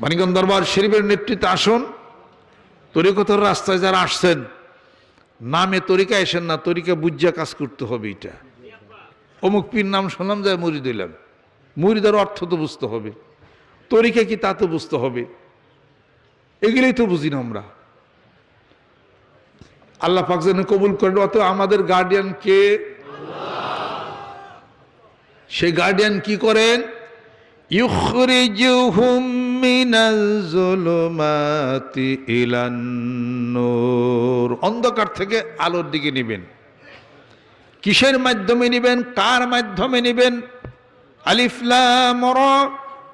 মানিকগঞ্জ দরবার শরীফের নেতৃত্বে আসুন। তরিকতর রাস্তায় যারা আসছেন, নামে তরিকা এসেন না, তরিকা বুঝিয়া কাজ করতে হবে এটা। অমুক পীর নাম শুনলাম যায় মুড়ি দিলাম মুড়িদের অর্থ তো বুঝতে হবে। তরিকা কি তা তো বুঝতে হবে। এগুলোই তো বুঝি না আমরা। আল্লাহ পাক যেন কবুল করেন অত আমাদের গার্ডিয়ান কে? সেই গার্ডিয়ান কি করেন? ইউখরিজুহুম মিনাল যুলুমাতি ইলান অন্ধকার থেকে আলোর দিকে নেবেন। কিসের মাধ্যমে নেবেন? কার মাধ্যমে নেবেন? আলিফ লাম রা।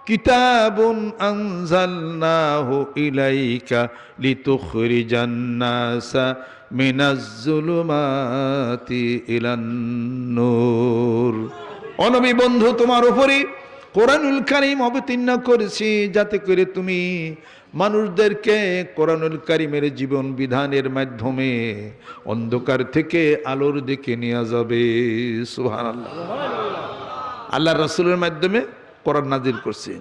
কিতাবুন আনজালনাহু ইলাইকা লিতুখরিজান নাসা মিনাজ যুলুমাতি ইলান নূর। অনবী বন্ধু, তোমার উপরই কোরআনুল কারিম অবতীর্ণ করেছি, যাতে করে তুমি মানুষদেরকে কোরআনুল কারিমের জীবন বিধানের মাধ্যমে অন্ধকার থেকে আলোর দিকে নিয়ে যাবে। সুহান আল্লাহ আল্লাহ রসুলের মাধ্যমে কোরআন নাজির করছেন।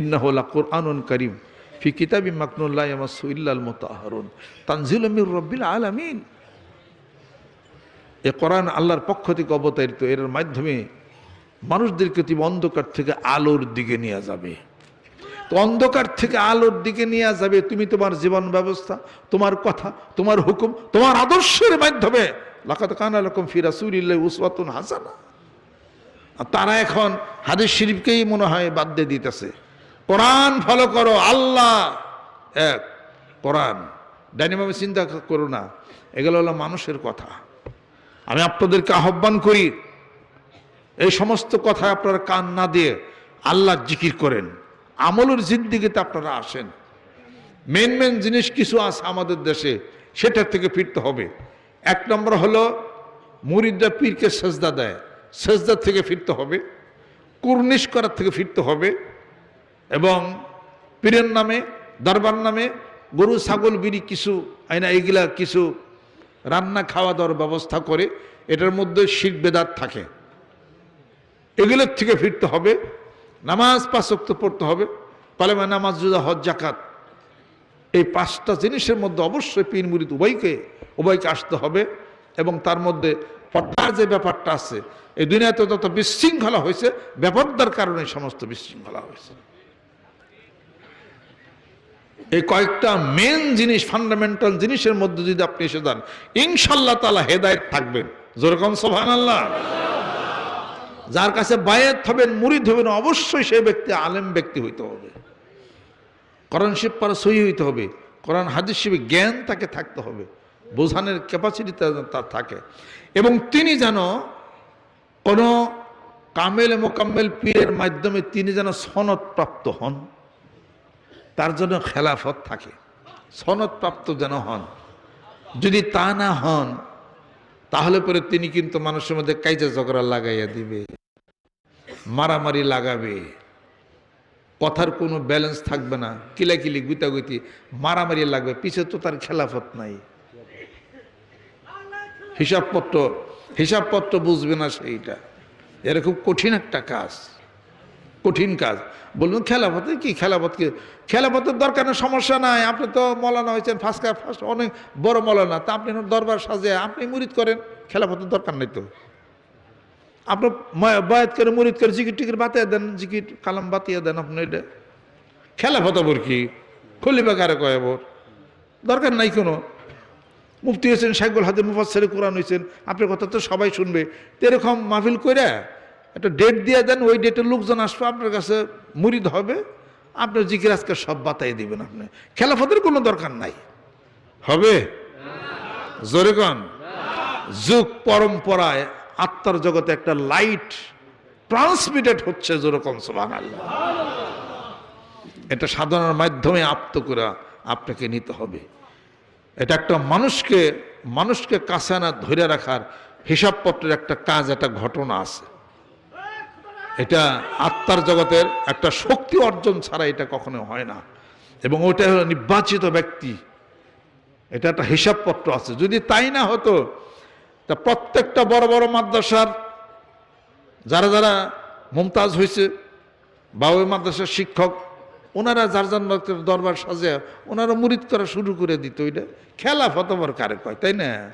ইন্নাহুল্লাহ কোরআনুল করিম, ফি কিতাবি মাকনুল্লাহ মাসুইল্লাল মোতাহরুন। তানজিল মির রব্বিল আলামিন। এ কোরআন আল্লাহর পক্ষ থেকে অবতারিত, এর মাধ্যমে মানুষদেরকে তুমি অন্ধকার থেকে আলোর দিকে নিয়ে যাবে। তো অন্ধকার থেকে আলোর দিকে নিয়ে যাবে, তুমি তোমার জীবন ব্যবস্থা, তোমার কথা, তোমার হুকুম, তোমার আদর্শের মাধ্যমে। লাকাত কানা রকম ফিরা সুরিল্লাহ উসওয়াতুন হাসানা। আর তারা এখন হাদিস শরীফকেই মনে হয় বাদ দিয়ে দিতেছে। কোরআন ফলো করো, আল্লাহ। এক, কোরআন। ডাইনিভাবে চিন্তা করো না, এগুলো হলো মানুষের কথা। আমি আপনাদেরকে আহ্বান করি এই সমস্ত কথায় আপনারা কান না দিয়ে আল্লাহ জিকির করেন। আমলের জিন্দিগিতে আপনারা আসেন। মেন মেন জিনিস কিছু আছে আমাদের দেশে সেটার থেকে ফিরতে হবে। এক নম্বর হলো, মুরিদরা পীরকে সেজদা দেয়। সেজদা থেকে ফিরতে হবে। কুর্নিশ করার থেকে ফিরতে হবে। এবং পীরের নামে, দরবার নামে গরু, ছাগল, বিড়ি কিছু আইনা এগুলা কিছু রান্না, খাওয়া, দাওয়ার ব্যবস্থা করে, এটার মধ্যে শিখ বেদাত থাকে। এগুলোর থেকে ফিরতে হবে, নামাজ পাঁচক্ত পড়তে হবে, পালেমা নামাজ জুদা হজ জাকাত এই পাঁচটা জিনিসের মধ্যে অবশ্যই পীর মুরিদ উভয়কে উভয়কে আসতে হবে এবং তার মধ্যে পট্টার যে ব্যাপারটা আছে, এই দুনিয়াতে যত বিশৃঙ্খলা হয়েছে ব্যাপারদার কারণে সমস্ত বিশৃঙ্খলা হয়েছে। এই কয়েকটা মেন জিনিস ফান্ডামেন্টাল জিনিসের মধ্যে যদি আপনি এসে যান ইনশাল্লাহ তালা হেদায়ত থাকবেন। যেরকম সোহান আল্লাহ যার কাছে বায়াত হবেন, মুরিদ হবেন, অবশ্যই সেই ব্যক্তি আলেম ব্যক্তি হইতে হবে। কোরআন শিব পারা সহি হইতে হবে। কোরআন হাদিস শিবে জ্ঞান তাকে থাকতে হবে। বোঝানোর ক্যাপাসিটি তার থাকে। এবং তিনি যেন কোনো কামেল মোকাম্মেল পীরের মাধ্যমে তিনি যেন সনদ প্রাপ্ত হন, তার জন্য খেলাফত থাকে। সনদ প্রাপ্ত যেন হন। যদি তা না হন তাহলে পরে তিনি কিন্তু মানুষের মধ্যে কাইজা ঝগড়া লাগাইয়া দিবে, মারামারি লাগাবে। কথার কোনো ব্যালেন্স থাকবে না, কিলাকিলি, গুতাগুতি, মারামারি লাগবে। পিছে তো তার খেলাফত নাই। হিসাবপত্র হিসাবপত্র বুঝবে না সেইটা। এরা খুব কঠিন একটা কাজ। কঠিন কাজ। বলুন খেলাপথে কি খেলাপথকে খেলাপথের দরকার সমস্যা নাই। আপনি তো মলানা হয়েছেন, ফার্স্ট ফার্স্ট অনেক বড় মলানা। তা আপনি দরবার সাজে আপনি মুরিদ করেন খেলাপথের দরকার নেই তো। আপনি বয়াত করে, মুরিদ করে, জিকির টিকিট বাতিয়ে দেন, জিকির কালাম বাতিয়ে দেন আপনি এটা। খেলাপথ বর কি? খলিফা কারে কয় বর দরকার নাই কোনো। মুফতি হয়েছেন শাইকুল হাতে মুফাসের কোরআন হয়েছেন। আপনার কথা তো সবাই শুনবে। তো এরকম মাহফিল করে একটা ডেট দিয়ে দেন, ওই ডেটের লোকজন আসবে, আপনার কাছে মুরিদ হবে আপনার জিকির আজকে সব বাতাই দিবেন আপনি। খেলাফতের কোনো দরকার নাই। হবে? জোরে কন। যুগ পরম্পরায় আত্মার জগতে একটা লাইট ট্রান্সমিটেড হচ্ছে যেরকম আল্লাহ এটা সাধনার মাধ্যমে আপ্ত করে আপনাকে নিতে হবে। এটা একটা মানুষকে মানুষকে কাছে আনা, ধরে রাখার হিসাবপত্রের একটা কাজ, একটা ঘটনা আছে। এটা আত্মার জগতের একটা শক্তি অর্জন ছাড়া এটা কখনো হয় না। এবং ওটা হলো নির্বাচিত ব্যক্তি। এটা একটা হিসাবপত্র আছে। যদি তাই না হতো, তা প্রত্যেকটা বড় বড় মাদ্রাসার যারা যারা মমতাজ হয়েছে বা ওই মাদ্রাসার শিক্ষক, ওনারা যার যার দরবার সাজে ওনারা মুরিদ করা শুরু করে দিত। ওইটা খেলা ফতবর কারে কয়, তাই না?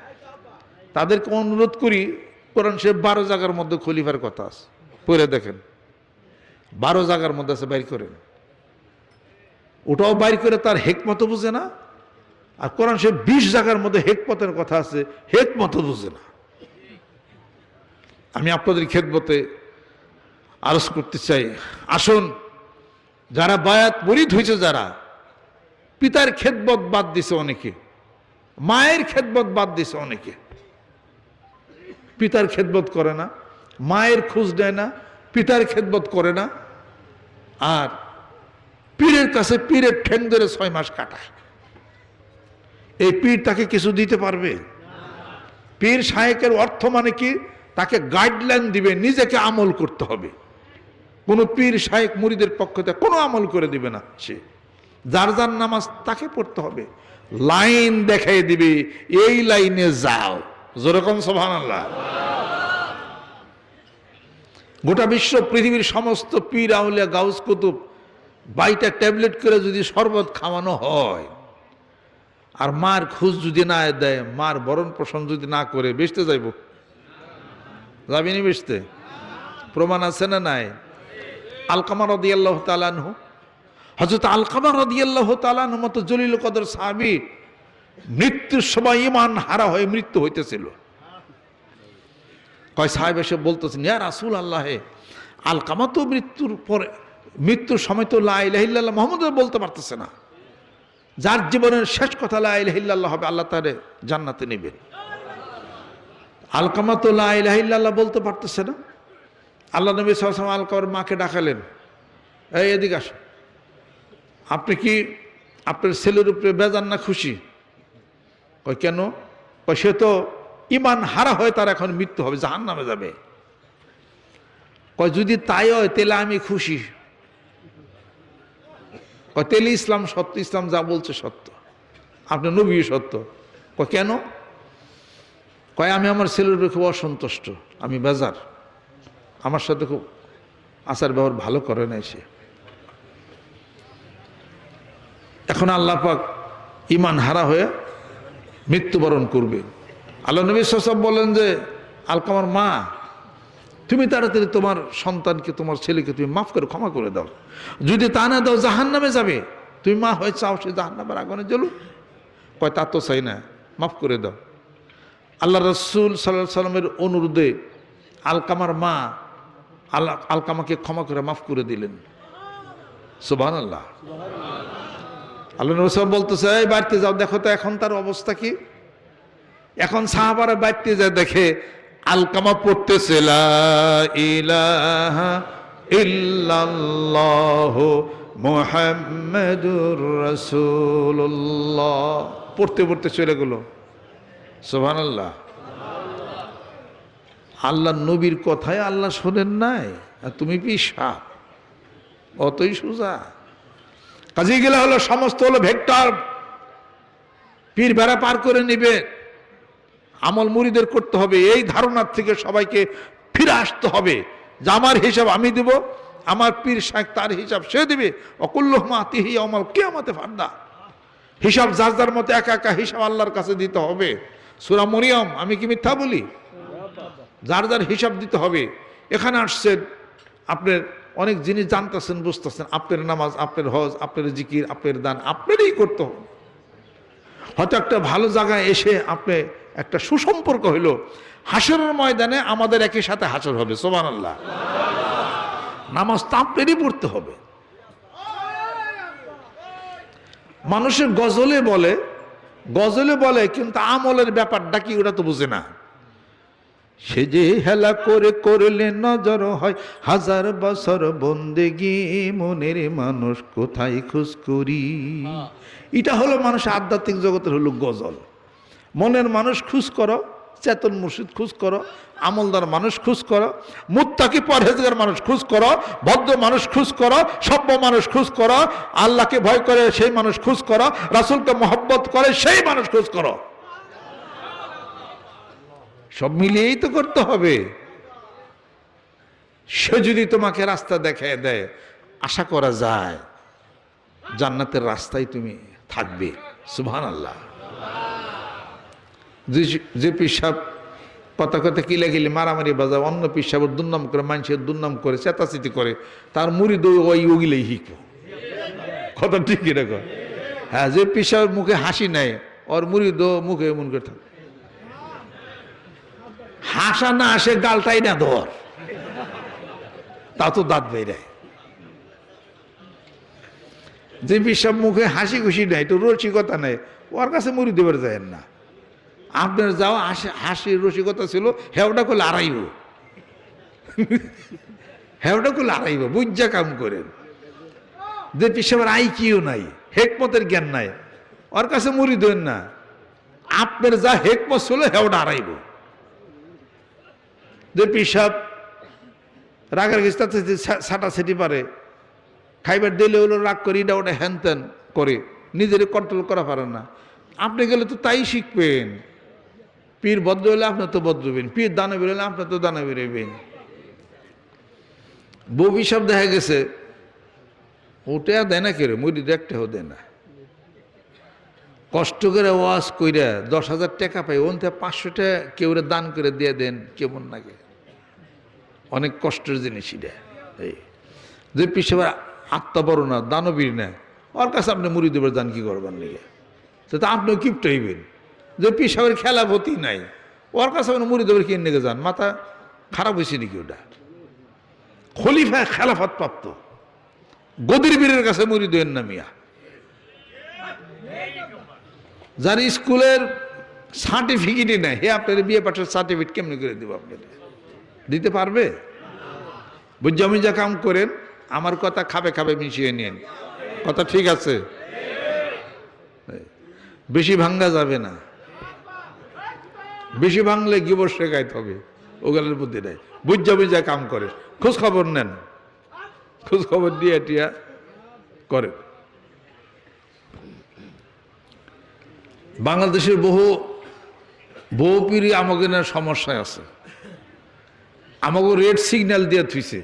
তাদেরকে অনুরোধ করি, কোরআন সে বারো জায়গার মধ্যে খলিফার কথা আছে। পড়ে দেখেন। বারো জায়গার মধ্যে আছে বাইর করেন। ওটাও বাইর করে তার হেকমত বুঝে না। আর কোরআন সে বিশ জায়গার মধ্যে হেকমতের কথা আছে হেকমত বুঝে না। আমি আপনাদের খেদমতে আরজ করতে চাই। আসুন, যারা বায়াত মরিদ হয়েছে যারা, পিতার খেদবত বাদ দিছে অনেকে, মায়ের খেদবত বাদ দিছে অনেকে। পিতার খেদবত করে না। মায়ের খোঁজ দেয় না, পিতার খেদবত করে না, আর পীরের কাছে পীরের ঠ্যাং ধরে ছয় মাস কাটায়। এই পীর তাকে কিছু দিতে পারবে? পীর সাহেকের অর্থ মানে কি? তাকে গাইডলাইন দিবে, নিজেকে আমল করতে হবে। কোনো পীর শাহেক মুরিদের পক্ষ থেকে কোনো আমল করে দিবে না সে। যার যার নামাজ তাকে পড়তে হবে। লাইন দেখাই দিবে, এই লাইনে যাও। যেরকম সোভান আল্লাহ গোটা বিশ্ব পৃথিবীর সমস্ত পীর, আউলিয়া, গাউস কুতুব বাইটা ট্যাবলেট করে যদি শরবত খাওয়ানো হয়, আর মার খোঁজ যদি না দেয়, মার বরণ পোষণ যদি না করে, বেচতে যাইব? যাবিনি বেচতে? প্রমাণ আছে না নাই? আলকামা রদি আল্লাহ তালানহু হজরত আলকামা রদি আল্লাহ তালানহ মতো জলিল কদর সাহাবি মৃত্যুর সময় ইমান হারা হয়ে মৃত্যু হইতেছিল। কয় সাহেব এসে বলতেছেন, ইয়া রাসুল আল্লাহে আলকামা তো মৃত্যুর পরে, মৃত্যুর সময় তো লাইল্লাহ মোহাম্মদ বলতে পারতেছে না। যার জীবনের শেষ কথা লাইল্লাহ হবে, আল্লাহ তারে জান্নাতে নেবেন। আলকামা তো লাইল্লাহ বলতে পারতেছে না। আল্লাহ নবী সালাম আলকামার মাকে ডাকালেন। এই এদিকে আস। আপনি কি আপনার ছেলের উপরে বেজান না খুশি? কয়, কেন? সে তো ইমান হারা হয় তার এখন মৃত্যু হবে জাহান নামে যাবে। কয়, যদি তাই হয়, তাহলে আমি খুশি। কয় তেলে ইসলাম সত্য, ইসলাম যা বলছে সত্য। আপনার নবী সত্য। কয়, কেন? কয়, আমি আমার ছেলের উপরে খুব অসন্তুষ্ট, আমি বেজার। আমার সাথে খুব আচার ব্যবহার ভালো করে নাই সে। এখন আল্লাহ পাক ইমান হারা হয়ে মৃত্যুবরণ করবে। আল্লাহ নবী সব বলেন যে আলকামার মা, তুমি তাড়াতাড়ি তোমার সন্তানকে, তোমার ছেলেকে তুমি মাফ করে, ক্ষমা করে দাও। যদি তা না দাও জাহান নামে যাবে। তুমি মা হয়ে চাও, সে জাহান নামের আগুনে জ্বলু কয়, তা তো চাই না, মাফ করে দাও। আল্লাহ রসুল সাল্লাহ সাল্লামের অনুরোধে আলকামার মা আল্লাহ আলকামাকে ক্ষমা করে, মাফ করে দিলেন। সুবাহ আল্লাহ আল্লাহ নবী বলতেছে, এই বাড়িতে যাও, দেখো তো এখন তার অবস্থা কি? এখন সাহাবারা বাড়িতে যায় দেখে, আলকামা পড়তেছে পড়তে পড়তে চলে গেল। সুবহানাল্লাহ। আল্লাহ নবীর কথায় আল্লাহ শোনেন নাই, আর তুমি পিসা অতই সোজা। কাজে গেলে হলো, সমস্ত হলো ভেক্টর। পীর বেড়া পার করে নিবে। আমল মুড়িদের করতে হবে, এই ধারণার থেকে সবাইকে ফিরে আসতে হবে। যে আমার হিসাব আমি দেব, আমার পীর শাহ তার হিসাব সে দিবে। অকুল্লহমা তিহি অমল কে আমাতে ফান্ডা হিসাব যার যার মতো একা একা হিসাব আল্লাহর কাছে দিতে হবে। সুরা মরিয়ম, আমি কি মিথ্যা বলি? যার যার হিসাব দিতে হবে। এখানে আসছেন আপনার অনেক জিনিস জানতেছেন, বুঝতেছেন, আপনার নামাজ, আপনার হজ, আপনার জিকির, আপনার দান, আপনারই করতে হবে। হয়তো একটা ভালো জায়গায় এসে আপনি একটা সুসম্পর্ক হইল। হাসরের ময়দানে আমাদের একই সাথে হাসর হবে সোমান আল্লাহ নামাজ তো আপনারই পড়তে হবে। মানুষের গজলে বলে গজলে বলে কিন্তু আমলের ব্যাপারটা কি ওটা তো বুঝে না। সে যে হেলা করে করলে নজর হয় হাজার বছর বন্দেগি মনের মানুষ কোথায় খোঁজ করি। এটা হলো মানুষ আধ্যাত্মিক জগতের হলো গজল। মনের মানুষ খুশ করো, চেতন মুর্শিদ খুশ করো, আমলদার মানুষ খুশ করো, মুত্তাকি পরহেজগার মানুষ খুশ করো, ভদ্র মানুষ খুশ করো, সভ্য মানুষ খুশ করো, আল্লাহকে ভয় করে সেই মানুষ খুশ করো, রাসুলকে মহব্বত করে সেই মানুষ খুশ করো। সব মিলিয়েই তো করতে হবে। সে যদি তোমাকে রাস্তা দেখায় দেয়, আশা করা যায়, জান্নাতের রাস্তায় তুমি থাকবে। সুবহান আল্লাহ যে- পিসাব কিলে কিলে মারামারি বাজা অন্য পিসাবের দুর্নাম করে, মানুষের দুর্নাম করে, চেতাচিতি করে, তার মুড়ি দই ওই ওগিলেই শিখব। কথা ঠিক এরকম হ্যাঁ যে পিসাবের মুখে হাসি নেয় ওর মুড়ি দো মুখে এমন করে থাকে। হাসা না আসে গালটাই না ধর। তা তো দাঁত বেরায় যে পিসাব মুখে হাসি খুশি নেই, তো রসিকতা নেই, ওর কাছে মুড়ি দেবার যায় না। আপনার যাও হাসি হাসির রসিকতা ছিল, হেওটা করলে আড়াইব। হেওটা করলে আড়াইব, বুঝা কাম করেন। যে পিসাবের আই কিও নাই, হেকমতের জ্ঞান নাই। ওর কাছে মুড়ি দেন না। আপনার যা হেকমত ছিল, হেওটা আড়াইব। যে পিসাব রাগের সাটা সেটি পারে, খাইবার দিলে হলো রাগ করি, এটা ওটা হ্যান করে, নিজের কন্ট্রোল করা পারেন না। আপনি গেলে তো তাই শিখবেন। পীর বদ্র হলে আপনি তো বদ্র হবেন পীর দানে বেরোলে আপনি তো দানে বেরোবেন ববি সব দেখা গেছে ওটা দেয় না কেরে মুড়ি দেখতেও দেয় না। কষ্ট করে ওয়াজ কইরা দশ হাজার টাকা পাই ওন থেকে পাঁচশো টাকা কেউ দান করে দিয়ে দেন, কেমন লাগে? অনেক কষ্টের জিনিস এটা, এই। যে পিসেবার আত্মা বড় না, দানবীর না, ওর কাছে আপনি মুড়ি দেবার দান কি করবার নিয়ে তা আপনিও কিপ্ট হইবেন। যে পিসাবের খেলাপতি নাই। ওর কাছে মুড়ি দেবার কিনে নিয়ে যান, মাথা খারাপ হয়েছে নাকি ওটা? খলিফা খেলাফত প্রাপ্ত। গদির বীরের কাছে মুড়ি দেন না মিয়া। যার স্কুলের সার্টিফিকেটই নেই, হে আপনার বিয়ে পাঠের সার্টিফিকেট কেমনি করে দেবো আপনাদের দিতে পারবে? বুঝামি যা কাম করেন, আমার কথা খাবে খাবে মিশিয়ে নিন কথা ঠিক আছে? বেশি ভাঙ্গা যাবে না। বেশি ভাঙলে গিবর শেখাইতে হবে। ওগুলোর বুদ্ধি নেই। বুঝা বুঝা কাম করে। খোঁজ খবর নেন। খোঁজ খবর দিয়ে টিয়া করেন বাংলাদেশের বহু বহু পিড়ি আমাকে না সমস্যায় আছে। আমাকে রেড সিগন্যাল দিয়ে থুইছে।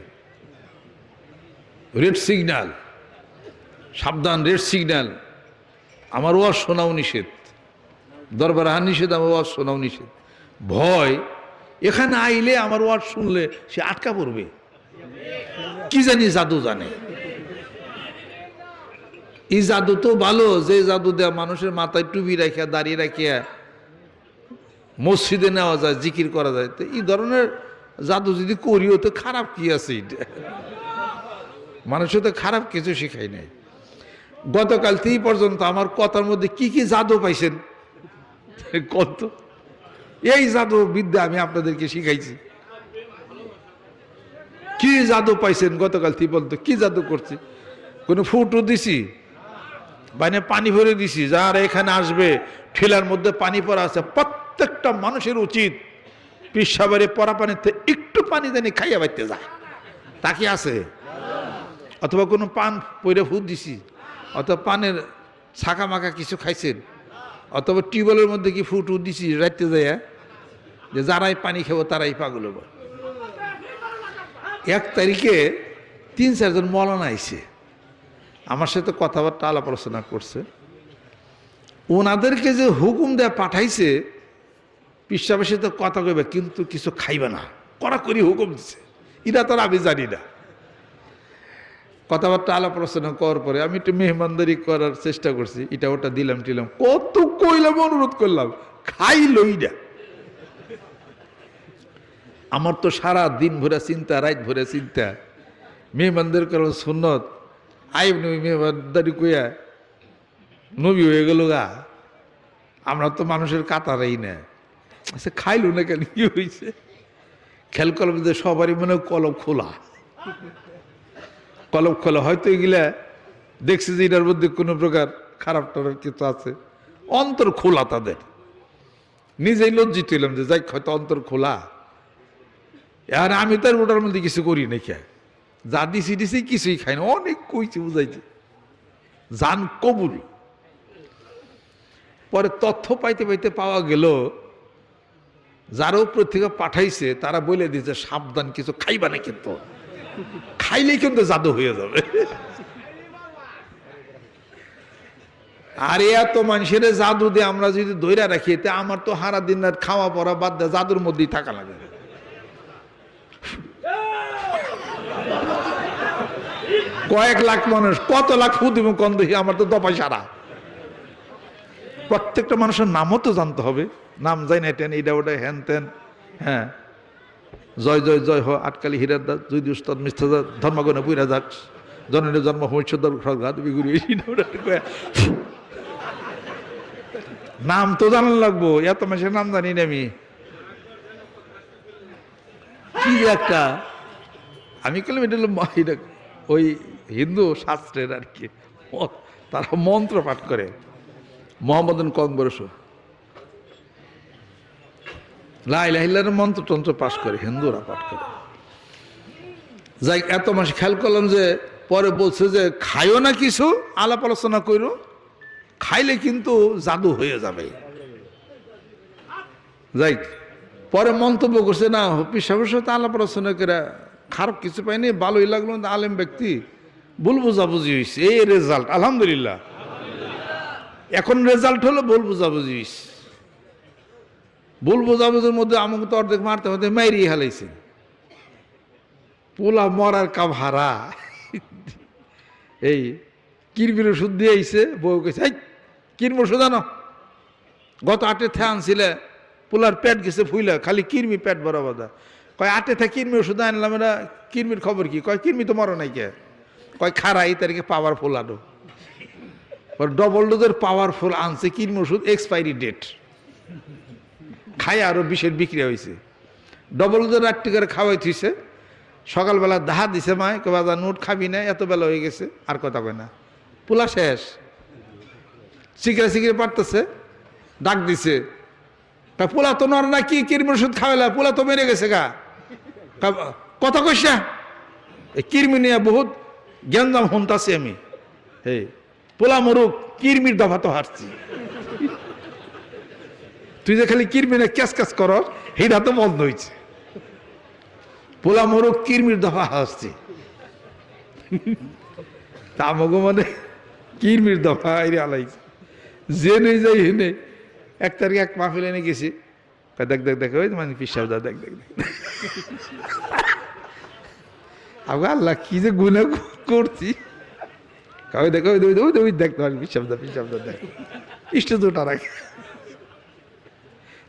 Red signal. সাবধান, রেড সিগন্যাল। আমার ওয়াজ শোনাও নিষেধ। দরবার হান নিষেধ, আমার ওয়াজ শোনাও নিষেধ। ভয়। এখানে আইলে আমার ওয়াজ শুনলে সে আটকা পড়বে। কি জানি জাদু জানে। এই জাদু তো ভালো, যে জাদু দেয়া মানুষের মাথায় টুপি রাখিয়া দাঁড়িয়ে রাখিয়া মসজিদে নেওয়া যায়, জিকির করা যায়। তো এই ধরনের জাদু যদি করিও তো খারাপ কি আছে? এটা মানুষের তো খারাপ কিছু শিখাই নাই। গতকাল থেকে পর্যন্ত আমার কথার মধ্যে কি কি জাদু পাইছেন? কত এই জাদু বিদ্যা আমি আপনাদেরকে শিখাইছি। কি জাদু পাইছেন গতকাল থেকে বলতো, কি জাদু করছি? কোনো ফুটো দিছি? বাইনে পানি ভরে দিছি, যারা এখানে আসবে, ঠেলার মধ্যে পানি পড়া আছে, প্রত্যেকটা মানুষের উচিত পিসাবারে পরা পানিতে একটু পানি জানি খাইয়া বাইতে যায়। তা কি আছে? অথবা কোনো পান পইরে ফুট দিছি, অথবা পানের ছাকা মাখা কিছু খাইছেন অথবা টিউবওয়েলের মধ্যে কি ফুট দিছি, রাইতে যায় যে যারাই পানি খাব তারাই পাগল হব। এক তারিখে তিন চারজন মলানা আইছে। আমার সাথে কথাবার্তা আলাপ আলোচনা করছে। ওনাদেরকে যে হুকুম দেয়া পাঠাইছে পিসাবের সাথে কথা কইবে, কিন্তু কিছু খাইবে না। কড়াকড়ি হুকুম দিছে। এটা তো আমি জানি না। কথাবার্তা আলাপ আলোচনা করার পরে আমি একটু মেহমানদারি করার চেষ্টা করছি। এটা ওটা দিলাম টিলাম কত কইলাম, অনুরোধ করলাম, খাই লই না আমার তো সারা দিন ভরে চিন্তা, রাত ভরে চিন্তা। মেহমানদের কারণ সুন্নত। আইব নবী মেহমানদারি কইয়া নবী হয়ে গেল গা। আমরা তো মানুষের কাতারাই না। আচ্ছা খাইলো না কেন? কি হয়েছে খেল কলম যে সবারই মনে কলম খোলা। কলম খোলা। হয়তো এগুলা দেখছি যে এটার মধ্যে কোনো প্রকার খারাপ টারাপ কিছু আছে। অন্তর খোলা তাদের। নিজেই লজ্জিত হইলাম যে যাই হয়তো অন্তর খোলা। আর আমি তার ওটার মধ্যে কিছু করি না খেয়ে যা দিছি দিছি কিছুই খাই না, অনেক কইছে, বুঝাইছে। জান কবুল। পরে তথ্য পাইতে পাইতে পাওয়া গেল, যারা উপর থেকে পাঠাইছে, তারা বলে দিয়েছে, সাবধান, কিছু খাইবা না কিন্তু। খাইলেই কিন্তু জাদু হয়ে যাবে। আর এত মানুষের জাদু দিয়ে আমরা যদি দৈরা রাখি, তে আমার তো হারা দিন রাত খাওয়া পড়া বাদ দেয় জাদুর মধ্যেই থাকা লাগে। কয়েক লাখ মানুষ, কত লাখ ফুদিম কন দেখি আমার তো দপাই সারা। প্রত্যেকটা মানুষের নামও তো জানতে হবে। নাম যাই না, টেন এটা ওটা হ্যান তেন হ্যাঁ। জয় জয় জয়, হ, আটকালি, হীরার দাস দুই উস্তাদ মিস্তাদ ধর্মগণে পুইরা যাক। জননের জন্ম, ভবিষ্যৎ বিগুরি নাম তো জানান লাগবো, এত মাসের নাম জানি না আমি। কি একটা? আমি কেলাম এটা ওই হিন্দু শাস্ত্রের আর কি। তারা মন্ত্র পাঠ করে। মোহাম্মদন কংবরস লাইলাহিল্লার মন্ত্র তন্ত্র পাঠ করে, হিন্দুরা পাঠ করে। যাই, এত মাস খেয়াল করলাম যে, পরে বলছে যে, খাইও না কিছু, আলাপ আলোচনা করো খাইলে কিন্তু জাদু হয়ে যাবে। যাই পরে মন্তব্য করছে, না হপিস সাহেবের সাথে আলাপ আলোচনা করে খারাপ কিছু পাইনি ভালোই লাগল না আলেম ব্যক্তি ভুল বুঝাবুঝি হয়েছে এই রেজাল্ট আলহামদুলিল্লাহ। এখন রেজাল্ট হলো ভুল বুঝাবুঝি হয়েছে ভুল বুঝাবুঝির মধ্যে আমাকে তো অর্ধেক মারতে মারতে মাইরিয়ে হালাইছে। পোলা মরার কাম হারা। এই কিরমির ওষুধ দিয়ে আইছে, বউ কেছে ওষুধ আনো গত আটে থে আনছিলে, পোলার পেট গেছে ফুইলা, খালি কিরমি পেট বড় বাদা কয়, আটে থে কিরমি ওষুধ আনলাম, এরা কিরমির খবর কি? কয়, কিরমি তো মরো নাই কে? কয়, খারা, এই তারিখে পাওয়ারফুল আনো। ডবল ডোজের পাওয়ারফুল আনছে, কিরমি ওষুধ এক্সপায়ারি ডেট খায় আরও বিষের বিক্রি হয়েছে। ডবল ডোজের রাত্রি করে খাওয়াই থুইছে। সকালবেলা দাহা দিছে মায় কে বাজার নোট খাবি না, এত বেলা হয়ে গেছে, আর কথা কয় না। পোলা শেষ। শিখরে শিখরে পারতেছে। ডাক দিছে। তা পোলা তো নর না কি কিরমির ওষুধ খাওয়াইলা? পোলা তো মেরে গেছে গা। কথা কইস না। কিরমি নিয়ে বহুত জ্ঞানদাম হন্তাছি আমি। হে পোলা মরুক, কিরমির দফা তো হারছি। তুই যে খালি কিরমিনে ক্যাস ক্যাস কর সেইটা তো বন্ধ হয়েছে পোলা মরুক, কিরমির দফা হাসছি তা আমাকে মানে কিরমির দফা আইরে আলাইছে যে নেই যাই হেনে এক তারিখে এক মাহফিল এনে গেছি। দেখ দেখ দেখ, ওই মানে পিসাব দা, দেখ দেখ দেখ। আগে আল্লাহ, কি যে গুণা করছি। কবে দেখো, ওই ওই ওই দেখতে পারি পিসাব দা পিসাব দা, দেখ। ইষ্ট দুটা রাখে।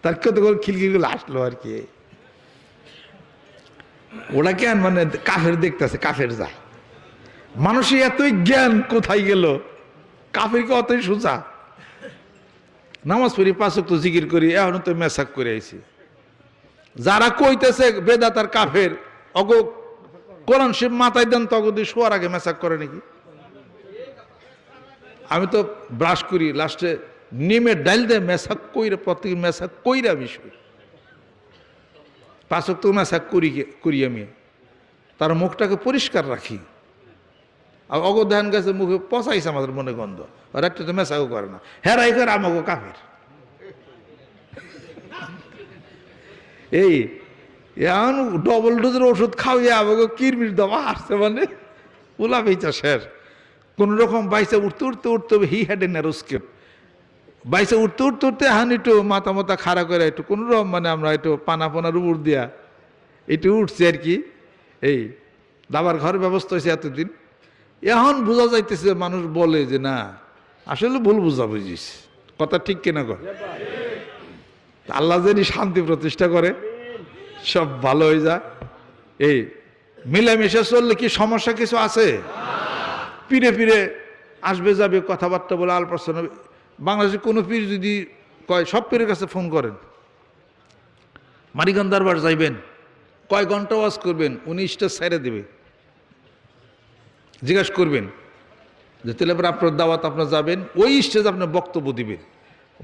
তার কত করে খিলখিলগুলো আসলো আর কি। ওরা কেন মানে কাফের দেখতেছে, কাফের যায় মানুষের এতই জ্ঞান কোথায় গেল? কাফের কি অতই সোজা? নামাজ পড়ি পাঁচক তো জিকির করি এখন তো মেসাক করে আইছি। যারা কইতেছে বেদাতার কাফের, অগ কোরআন শিব মাথায় দেন দিয়ে শোয়ার আগে মেসাক করে নাকি? আমি তো ব্রাশ করি, লাস্টে নিমে ডাইল দে মেসাক কইরা, প্রত্যেক মেসাক কইরা বিষয়। পাঁচক তো মেসাক করি করি আমি। তার মুখটাকে পরিষ্কার রাখি। আর অগধ্যান গেছে মুখে পচাইছে আমাদের মনে গন্ধ। আর একটা তো মেসাও করে না। হেরাই করে আমাকে কাফের এই এখন ডবল ডোজের ওষুধ খাওয়াইয়া আমাকে কিরমির দমা আসছে মানে? ওলা বেচা শেষ। কোন রকম বাইসে উঠতে উঠতে উঠতে he had a narrow escape বাইসে উঠতে উঠতে উঠতে হান একটু মাথা মাথা খাড়া করে একটু কোনো রকম মানে আমরা একটু পানা পানার উপর দিয়া একটু উঠছে আর কি। এই, দাবার ঘর ব্যবস্থা হয়েছে এতদিন। এখন বোঝা যাইতেছে মানুষ বলে যে না, আসলে ভুল বুঝা বুঝিস। কথা ঠিক কিনা কর আল্লাহ যেন শান্তি প্রতিষ্ঠা করে, সব ভালো হয়ে যায়। এই মিলেমিশে চললে কি সমস্যা কিছু আছে? পিড়ে পিড়ে আসবে যাবে, কথাবার্তা বলে আলপ্রশ্ন বাংলাদেশে কোনো পীর যদি কয়, সব পীরের কাছে ফোন করেন। মারিগান দরবার যাইবেন, কয় ঘণ্টা ওয়াজ করবেন উনি স্টেজ ছেড়ে দেবে। জিজ্ঞাসা করবেন যে, তাহলে এবার আপনার দাওয়াত আপনার যাবেন? ওই স্টেজ আপনার বক্তব্য দিবেন।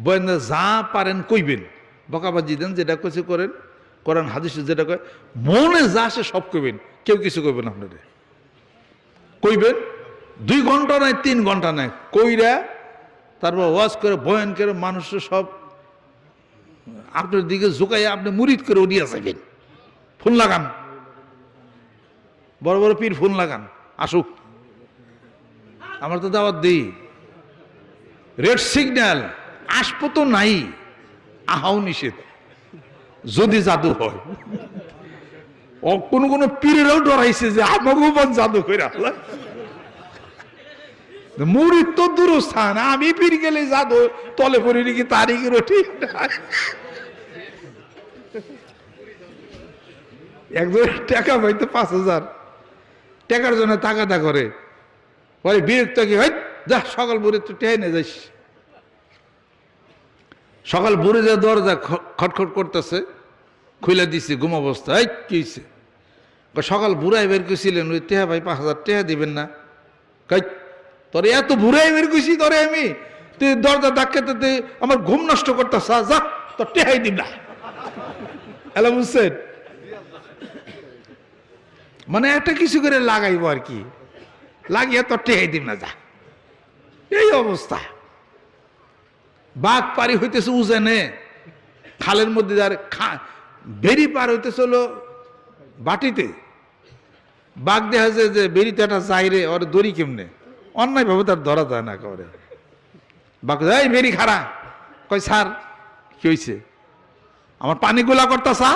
বয়েন যা পারেন কইবেন। বকাবাজি দেন, যেটা কিছু করেন, কোরআন, হাদিস, যেটা কয়, মনে যা আসে সব কইবেন। কেউ কিছু কইবেন আপনাদের। কইবেন? দুই ঘণ্টা নাই, তিন ঘণ্টা নাই। কইরা তারপর ওয়াজ করে, বয়ান করে মানুষের সব আপনার দিকে ঝুঁকাইয়া আপনি মুরিদ করে উড়িয়া যাবেন ফোন লাগান। বড় বড় পীর ফোন লাগান। আসুক। আমরা তো দাওয়াত দিই। রেড সিগন্যাল আসব তো নাই। আহাও নিষেধ। যদি জাদু হয়। ও কোন কোন পীরেরাও ডরাইছে যে আমাকেও বন জাদু করে আল্লাহ। মুড়ির তো দূরস্থান, আমি পীর গেলে জাদু, তলে পড়ি নাকি তারিখেরও ঠিক নাই একজন টাকা পাইতে পাঁচ হাজার। টাকার জন্য তাকাদা করে। পরে বিরক্ত কি হয় যা সকাল ভোরে তো টেনে যাইস। সকাল ভোরে যা দরজা খটখট করতেছে, খুলে দিছে, ঘুম অবস্থা, এই কি হইছে? সকাল বুড়াই বের করছিলেন ওই টেহা ভাই পাঁচ হাজার টেহা দিবেন না। কই তোরে এত বুড়াই বের করছি তোরে আমি, তুই দরজা ডাক্কাতে তুই আমার ঘুম নষ্ট করতেছ যা, তোর টেহাই দিব না। হ্যালো বুঝছেন মানে একটা কিছু করে লাগাইবো আর কি। লাগিয়ে তোর টেহাই দিব না যা। এই অবস্থা। বাঘ পারি হইতেছে উজেনে, খালের মধ্যে যার খা বেরি পার হইতেছে হলো বাটিতে। বাঘ দেখা যায় যে বেরিতে একটা যাইরে ওর দড়ি কেমনে? অন্যায় ভাবে তার ধরা যায় না করে বাঘ এই বেরি খারা কয়, স্যার, কি হয়েছে আমার পানি গোলা করতেছা।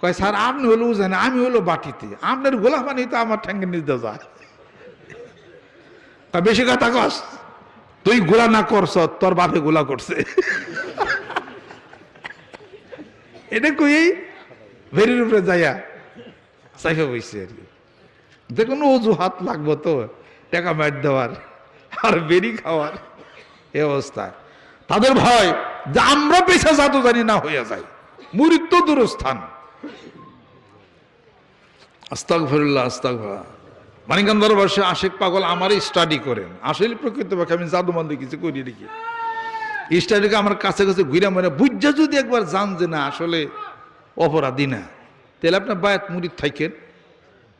কয়, স্যার, আপনি হলো উজানে, আমি হলো বাটিতে। আপনার গোলা পানি তো আমার ঠ্যাঙ্গের নিতে যায়। তা বেশি কথা কস। তুই গুলা না করছ, তোর বাপে গুলা করছে। এটা কই? ভেরির উপরে যাইয়া চাইফা বইছে আর কি। কোনো অজুহাত লাগবো তো, টাকা মার দেওয়ার আর বেরি খাওয়ার, এ অবস্থা। তাদের ভয় যে আমরা পেশা জাতো জানি না হইয়া যায়। মৃত্যু দূরস্থান। আস্তাক ফিরুল্লাহ আস্তাক মানিকান দরবাসে আশেক পাগল আমারই স্টাডি করেন আসলে প্রকৃতপক্ষে আমি জাদুমান্দি কিছু করি নাকি? স্টাডিকে আমার কাছে কাছে ঘুরে মানে বুঝা যদি একবার জান যে না, আসলে অপরাধী না। তাহলে আপনার বায়াত মুড়ি থাকেন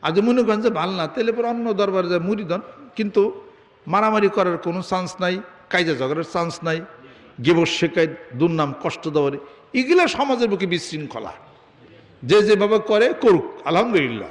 যদি মনে করেন যে ভালো না, তাহলে পর অন্য দরবারে যায় মুড়ি দেন। কিন্তু মারামারি করার কোনো চান্স নাই, কাইজা ঝগড়ার চান্স নাই। গেবর শেখায় দুর্নাম কষ্ট দেওয়ার। এগুলা সমাজের বুকে বিশৃঙ্খলা। যে যেভাবে করে করুক, আলহামদুলিল্লাহ।